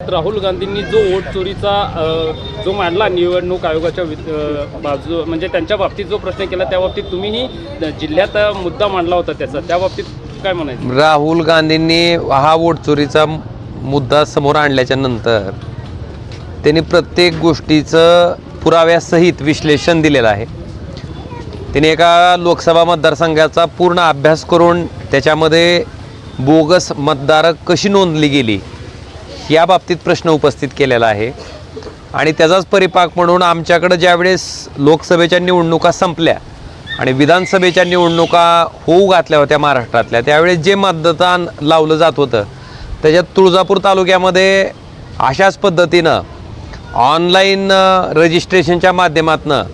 राहुल गांधींनी जो वोट चोरीचा जो मांडला निवडणूक आयोगाच्या बाजू म्हणजे त्यांच्या बाबतीत जो प्रश्न केला त्या बाबतीत तुम्हीही जिल्ह्यात मुद्दा मांडला होता त्याचा. त्या बाबतीत काय म्हणायचं? राहुल गांधींनी हा वोट चोरीचा मुद्दा समोर आणल्याच्या नंतर त्यांनी प्रत्येक गोष्टीचं पुराव्यासहित विश्लेषण दिलेलं आहे. त्यांनी एका लोकसभा मतदारसंघाचा पूर्ण अभ्यास करून त्याच्यामध्ये बोगस मतदार कशी नोंदली गेली या बाबतीत प्रश्न उपस्थित केलेला आहे. आणि त्याचाच परिपाक म्हणून आमच्याकडं ज्यावेळेस लोकसभेच्या निवडणुका संपल्या आणि विधानसभेच्या निवडणुका होऊ घातल्या होत्या महाराष्ट्रातल्या त्यावेळेस जे मतदान लावलं जात होतं त्याच्यात तुळजापूर तालुक्यामध्ये अशाच पद्धतीनं ऑनलाईन रजिस्ट्रेशनच्या माध्यमातनं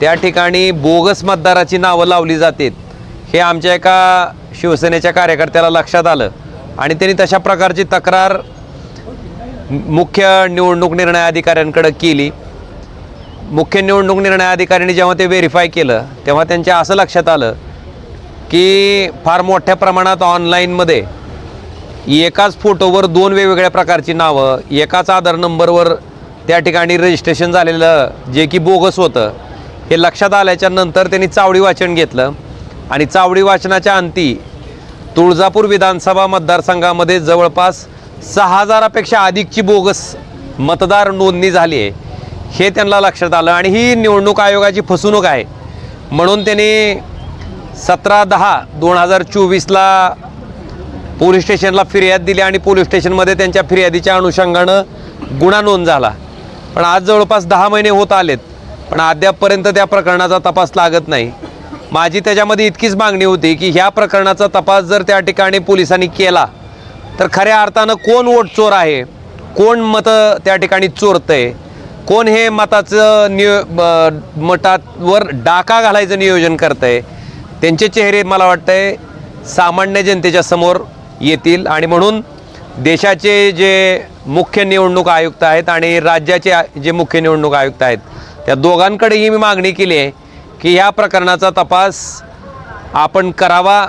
त्या ठिकाणी बोगस मतदाराची नावं लावली जातात हे आमच्या एका शिवसेनेच्या कार्यकर्त्याला लक्षात आलं. आणि त्यांनी तशा प्रकारची तक्रार मुख्य निवडणूक निर्णय अधिकाऱ्यांकडे केली. मुख्य निवडणूक निर्णय अधिकाऱ्यांनी जेव्हा ते व्हेरीफाय केलं तेव्हा त्यांच्या असं लक्षात आलं की फार मोठ्या प्रमाणात ऑनलाईनमध्ये एकाच फोटोवर दोन वेगवेगळ्या प्रकारची नावं एकाच आधार नंबरवर त्या ठिकाणी रजिस्ट्रेशन झालेलं जे की बोगस होतं हे लक्षात आल्याच्यानंतर त्यांनी चावडी वाचन घेतलं. आणि चावडी वाचनाच्या अंती तुळजापूर विधानसभा मतदारसंघामध्ये जवळपास सहा हजारापेक्षा अधिकची बोगस मतदार नोंदणी झाली आहे. हे त्यांना लक्षात आलं आणि ही निवडणूक आयोगाची फसवणूक आहे. म्हणून त्यांनी सतरा दहा दोन हजार चोवीसला पोलीस स्टेशनला फिर्याद दिली आणि पोलीस स्टेशनमध्ये त्यांच्या फिर्यादीच्या अनुषंगानं गुन्हा नोंद झाला. पण आज जवळपास दहा महिने होत आलेत पण अद्यापपर्यंत त्या प्रकरणाचा तपास लागत नाही. माझी त्याच्यामध्ये इतकीच मागणी होती की ह्या प्रकरणाचा तपास जर त्या ठिकाणी पोलिसांनी केला तर खऱ्या अर्थानं कोण वोट चोर आहे? कोण मतं त्या ठिकाणी चोरतंय? कोण हे मताचं नियो ब- मतावर डाका घालायचं नियोजन करतंय? त्यांचे चेहरे मला वाटतंय सामान्य जनतेच्या समोर येतील आणि म्हणून देशाचे जे मुख्य निवडणूक आयुक्त आहेत आणि राज्याचे जे मुख्य निवडणूक आयुक्त आहेत त्या दोघांकडेही मी मागणी केली आहे की ह्या प्रकरणाचा तपास आपण करावा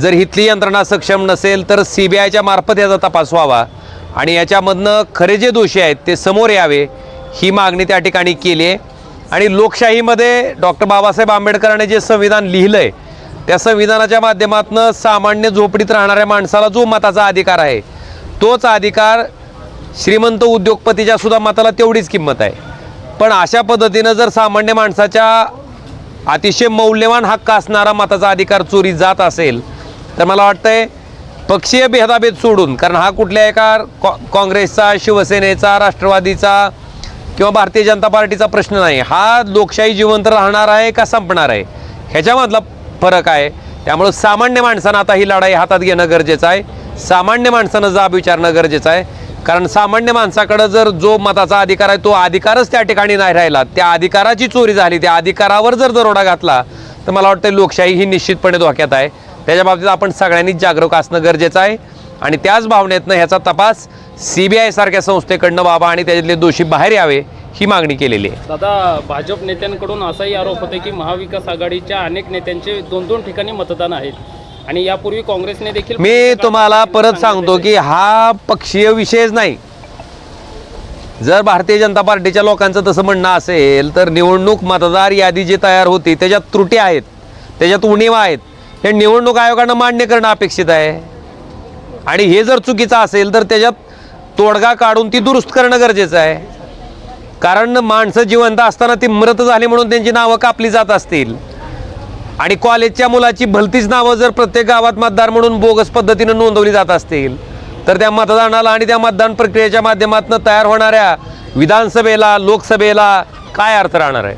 जर इथली यंत्रणा सक्षम नसेल तर सी बी आयच्या मार्फत याचा तपास व्हावा. आणि याच्यामधनं खरे जे दोषी आहेत ते समोर यावे ही मागणी त्या ठिकाणी केली आहे. आणि लोकशाहीमध्ये डॉक्टर बाबासाहेब आंबेडकरांनी जे संविधान लिहिलं आहे त्या संविधानाच्या माध्यमातून सामान्य झोपडीत राहणाऱ्या माणसाला जो मताचा अधिकार आहे तोच अधिकार श्रीमंत उद्योगपतीच्या सुद्धा मताला तेवढीच किंमत आहे. पण अशा पद्धतीनं जर सामान्य माणसाच्या अतिशय मौल्यवान हक्क असणारा मताचा अधिकार चोरी जात असेल तर मला वाटतंय पक्षीय भेदाभेद सोडून कारण हा कुठल्या एका कॉ काँग्रेसचा शिवसेनेचा राष्ट्रवादीचा किंवा भारतीय जनता पार्टीचा प्रश्न नाही. हा लोकशाही जिवंत राहणार आहे का संपणार आहे? ह्याच्यामधला फरक आहे. त्यामुळं सामान्य माणसानं आता ही लढाई हातात घेणं गरजेचं आहे. सामान्य माणसानं जाब विचारणं गरजेचं आहे. कारण सामान्य माणसाकडं जर जो मताचा अधिकार आहे तो अधिकारच त्या ठिकाणी नाही राहिला. त्या अधिकाराची चोरी झाली. त्या अधिकारावर जर दरोडा घातला तर मला वाटतं लोकशाही ही निश्चितपणे धोक्यात आहे. त्याच्या बाबतीत आपण सगळ्यांनीच जागरूक असणं गरजेचं आहे. आणि त्याच भावनेतनं ह्याचा तपास सी बी आय सारख्या संस्थेकडनं व्हावा आणि त्याच्यातले दोषी बाहेर यावे ही मागणी केलेली आहे. दादा भाजप नेत्यांकडून असाही आरोप होते की महाविकास आघाडीच्या अनेक नेत्यांचे दोन दोन ठिकाणी मतदान आहेत. आणि यापूर्वी काँग्रेसने देखील मी तुम्हाला परत सांगतो की हा पक्षीय विषयच नाही. जर भारतीय जनता पार्टीच्या लोकांचं तसं म्हणणं असेल तर निवडणूक मतदार यादी जी तयार होती त्याच्यात त्रुटी आहेत त्याच्यात उणीवा आहेत. हे निवडणूक आयोगानं मान्य करणं अपेक्षित आहे. आणि हे जर चुकीचं असेल तर त्याच्यात तोडगा काढून ती दुरुस्त करणं गरजेचं आहे. कारण माणसं जिवंत असताना ती मृत झाली म्हणून त्यांची नावं कापली जात असतील. आणि कॉलेजच्या मुलाची भलतीच नावं जर प्रत्येक गावात मतदार म्हणून बोगस पद्धतीनं नोंदवली जात असतील तर त्या मतदानाला आणि त्या मतदान प्रक्रियेच्या माध्यमातून तयार होणाऱ्या विधानसभेला लोकसभेला काय अर्थ राहणार आहे?